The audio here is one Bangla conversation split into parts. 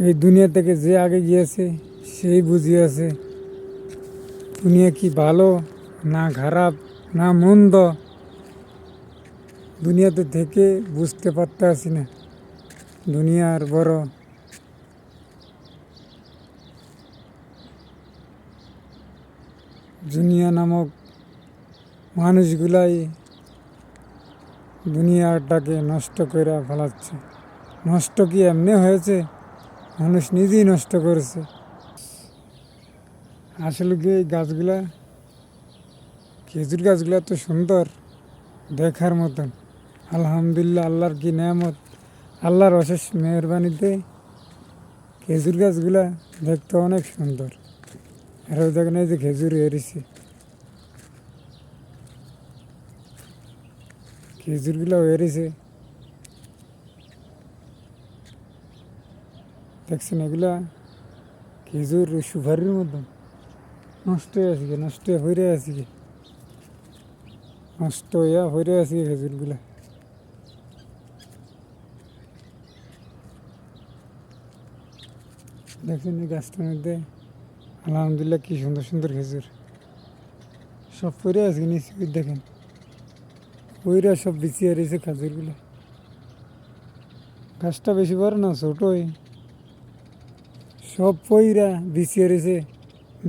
এই দুনিয়া থেকে যে আগে গিয়েছে, সেই বুঝিয়েছে। দুনিয়া কি ভালো, না খারাপ, না মন্দ? দুনিয়াতে থেকে বুঝতে পারতে আসি না। দুনিয়ার বড়। দুনিয়া নামক মানুষগুলাই দুনিয়াটাকে নষ্ট করে ফেলাচ্ছে। নষ্ট কি এমনি হয়েছে? মানুষ নিজেই নষ্ট করেছে। আসলে কি এই গাছগুলা, খেজুর গাছগুলা তো সুন্দর দেখার মতন। আলহামদুলিল্লাহ, আল্লাহর কি নেয়ামত, আল্লাহর অশেষ মেহরবানিতে খেজুর গাছগুলা দেখতে অনেক সুন্দর। আর দেখেন এই যে খেজুর এরিছে খেজুরগুলো এরিছে দেখছেন এগুলা খেজুর সুপারির মতন। নষ্ট হয়ে আছে নষ্ট হয়ে কি নষ্ট হইয়া আছে কি খেজুরগুলা। দেখছেন এই গাছটার মধ্যে? আলহামদুলিল্লাহ কি সুন্দর সুন্দর খেজুর। সব পরে নিচে ওই দেখেন। ওইরা সব বিছিয়ে রয়েছে খাজুরগুলো। গাছটা বেশি বড় না, ছোটই। সব পইরা বিছিয়ে রয়েছে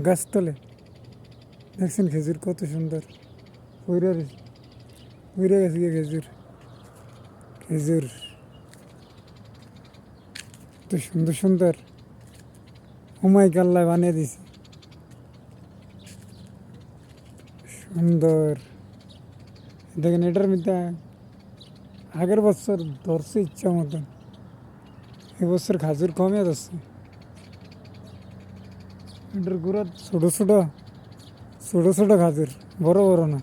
গাছতলে। দেখছেন খেজুর কত সুন্দর। পইরা রয়েছে পইরা গেছে গিয়ে খেজুর। খেজুর। কত সুন্দর সুন্দর। হুমাই কাল্লায় বানিয়ে দিছে। সুন্দর। দেখেন এটার মধ্যে আগের বছর ধরছে ইচ্ছা মতন। এবছর খাজুর কমে ধরছে। এটার গুড়া ছোট ছোট ছোট ছোট খাজুর বড় বড় না।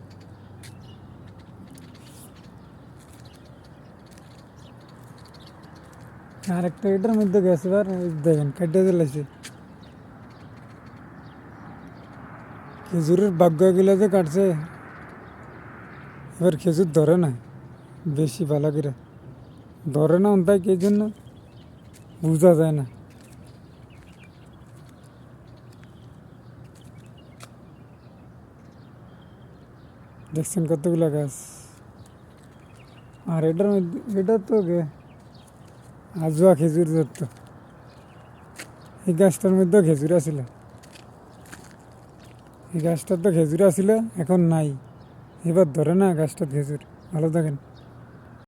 আর একটা এটার মধ্যে গেছে ওই দেখেন, কেটে দিলেছে খেজুরের বাগ্যগুলো যে কাটছে, এবার খেজুর ধরে না, বেশি ভালো করে। ধরে না তাই কে জন্য? বোঝা যায় না। দেখছেন কতগুলো গাছ? আর এটার মধ্যে, এটা তো আজুয়া খেজুর ধরত এই গাছটার মধ্যেও খেজুর আসিল এই গাছটার তো খেজুর আসিল এখন নাই। এবার ধরে না গাছটার খেজুর। ভালো থাকেন।